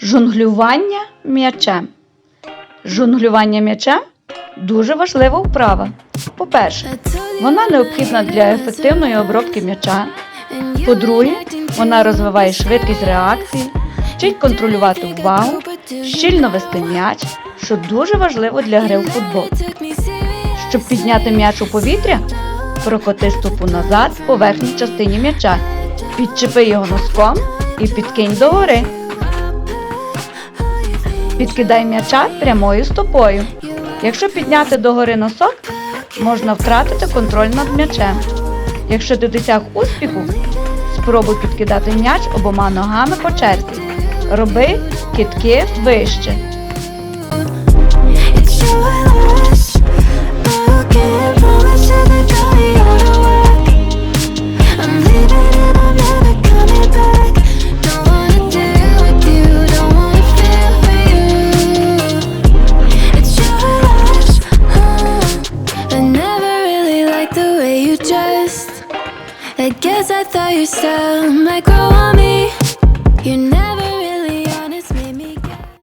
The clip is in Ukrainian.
Жонглювання м'ячем. Жонглювання м'ячем дуже важлива вправа. По-перше, вона необхідна для ефективної обробки м'яча. По-друге, вона розвиває швидкість реакції, вчить контролювати увагу, щільно вести м'яч, що дуже важливо для гри в футбол. Щоб підняти м'яч у повітря, прокоти стопу назад по верхній частині м'яча, підчепи його носком і підкинь догори. Підкидай м'яча прямою стопою. Якщо підняти догори носок, можна втратити контроль над м'ячем. Якщо ти досяг успіху, спробуй підкидати м'яч обома ногами по черзі. Роби кітки вище. I guess I thought your style might grow on me. You never.